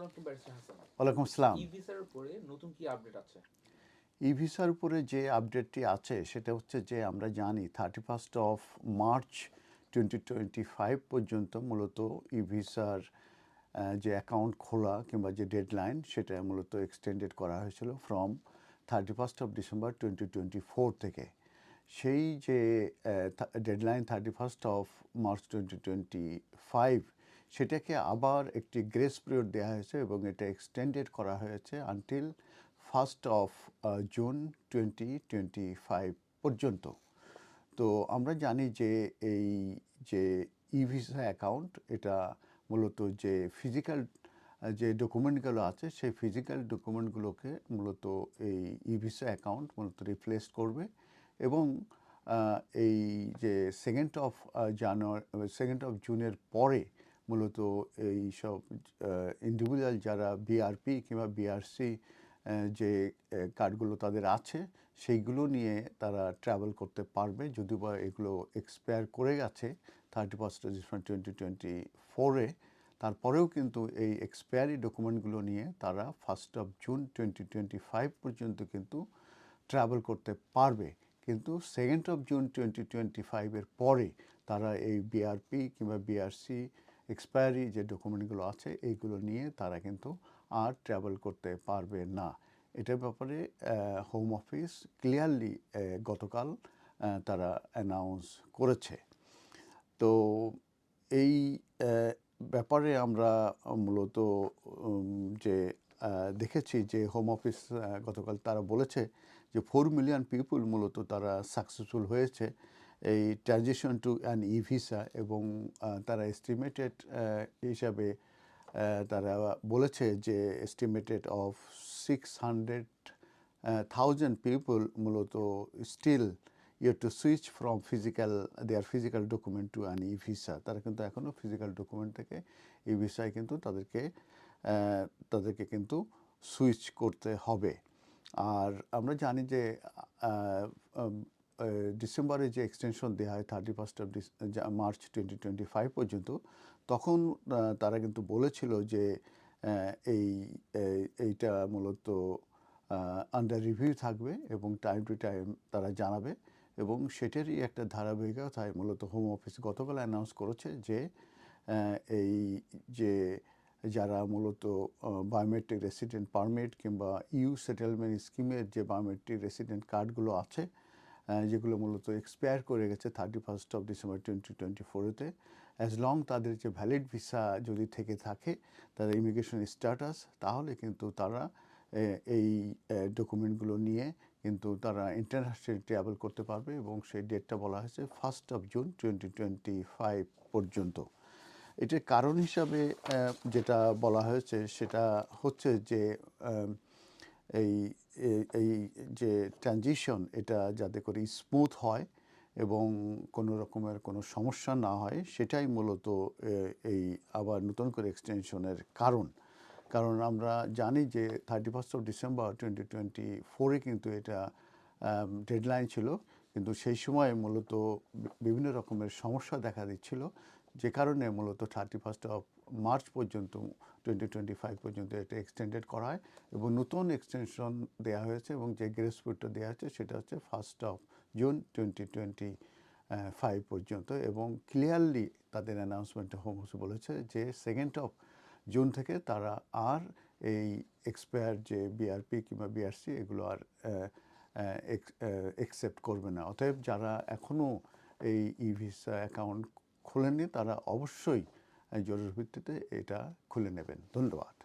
ওয়ালাইকুম আসসালাম। ই ভিসার উপরে নতুন কি আপডেট আছে ই ভিসার উপরে যে আপডেটটি আছে, সেটা হচ্ছে যে আমরা জানি thirty first of March twenty twenty five পর্যন্ত মূলত ই ভিসার যে অ্যাকাউন্ট খোলা কিংবা যে ডেডলাইন সেটা মূলত এক্সটেন্ডেড করা হয়েছিল from thirty first of December twenty twenty four থেকে। সেই যে deadline thirty first of March twenty twenty five সেটাকে আবার একটি গ্রেস পিরিয়ড দেওয়া হয়েছে এবং এটা এক্সটেন্ডেড করা হয়েছে until first of June twenty twenty five পর্যন্ত। তো আমরা জানি যে এই যে ই ভিসা অ্যাকাউন্ট এটা মূলত যে ফিজিক্যাল যে ডকুমেন্টগুলো আছে, সেই ফিজিক্যাল ডকুমেন্টগুলোকে মূলত এই ই ভিসা অ্যাকাউন্ট মূলত রিপ্লেস করবে এবং এই যে second of January second of জুনের পরে মূলত এই সব ইন্ডিভিজুয়াল যারা বিআরপি কিংবা বিআরসি যে কার্ডগুলো তাদের আছে, সেইগুলো নিয়ে তারা ট্রাভেল করতে পারবে। যদিও বা এগুলো এক্সপায়ার করে গেছে thirty first December twenty twenty ফোরে তারপরেও কিন্তু এই এক্সপায়ারি ডকুমেন্টগুলো নিয়ে তারা first of June twenty twenty five পর্যন্ত কিন্তু ট্রাভেল করতে পারবে। কিন্তু second of June twenty twenty ফাইভের পরে তারা এই বিআরপি কিংবা বিআরসি এক্সপায়ারি যে ডকুমেন্টগুলো আছে, এইগুলো নিয়ে তারা কিন্তু আর ট্রাভেল করতে পারবে না। এটার ব্যাপারে হোম অফিস ক্লিয়ারলি গতকাল তারা অ্যানাউন্স করেছে। তো এই ব্যাপারে আমরা মূলত যে দেখেছি যে হোম অফিস গতকাল তারা বলেছে যে ফোর মিলিয়ন পিপুল মূলত তারা সাকসেসফুল হয়েছে। এই transition to an E visa এবং তারা এস্টিমেটেড হিসাবে তারা বলেছে যে estimated of six hundred thousand people মূলত still you to switch from physical there physical document to an E visa তারা কিন্তু এখনও ফিজিক্যাল ডকুমেন্ট থেকে ই ভিসায় কিন্তু তাদেরকে তাদেরকে কিন্তু সুইচ করতে হবে। আর আমরা জানি যে ডিসেম্বরে যে এক্সটেনশন দেওয়া হয় thirty first of March twenty twenty five পর্যন্ত, তখন তারা কিন্তু বলেছিল যে এই, এই- এইটা মূলত আন্ডার রিভিউ থাকবে এবং টাইম টু টাইম তারা জানাবে এবং সেটারই একটা ধারাবাহিকতায় মূলত হোম অফিস গতকাল অ্যানাউন্স করেছে যে এই যে যারা মূলত বায়োমেট্রিক রেসিডেন্ট পারমিট কিংবা ইউ সেটেলমেন্ট স্কিমের যে বায়োমেট্রিক রেসিডেন্ট কার্ডগুলো আছে যেগুলো মূলত এক্সপায়ার করে গেছে thirty first of December twenty twenty ফোরেতে as long তাদের যে ভ্যালিড ভিসা যদি থেকে থাকে, তাদের ইমিগ্রেশন স্ট্যাটাস তাহলে কিন্তু তারা এই ডকুমেন্টগুলো নিয়ে কিন্তু তারা ইন্টারন্যাশনাল ট্রাভেল করতে পারবে এবং সেই ডেটটা বলা হয়েছে first of June twenty twenty five পর্যন্ত। এটার কারণ হিসাবে যেটা বলা হয়েছে, সেটা হচ্ছে যে এই, এই- যে ট্রানজিশন এটা যাতে করে স্মুথ হয় এবং কোনো রকমের কোনো সমস্যা না হয়, সেটাই মূলত এই আবার নতুন করে এক্সটেনশনের কারণ। কারণ আমরা জানি যে thirty first of December twenty twenty ফোরে কিন্তু এটা ডেডলাইন ছিল। কিন্তু সেই সময় মূলত বিভিন্ন রকমের সমস্যা দেখা দিচ্ছিল। যে কারণে মূলত থার্টি ফার্স্ট অফ মার্চ পর্যন্ত টোয়েন্টি টোয়েন্টি ফাইভ পর্যন্ত এটা এক্সটেন্ডেড করা হয় এবং নতুন এক্সটেনশন দেওয়া হয়েছে এবং যে গ্রেস পিরিয়ডটা দেওয়া হয়েছে সেটা হচ্ছে first of June twenty twenty five পর্যন্ত এবং ক্লিয়ারলি তাদের অ্যানাউন্সমেন্টে হোম হাউস বলেছে যে সেকেন্ড অফ জুন থেকে তারা আর এই এক্সপায়ার যে বিআরপি কিংবা বিআরসি এগুলো আর একসেপ্ট করবে না। অতএব যারা এখনও এই ই ভিসা অ্যাকাউন্ট খোলেননি তারা অবশ্যই জরুরি ভিত্তিতে এটা খুলে নেবেন। ধন্যবাদ।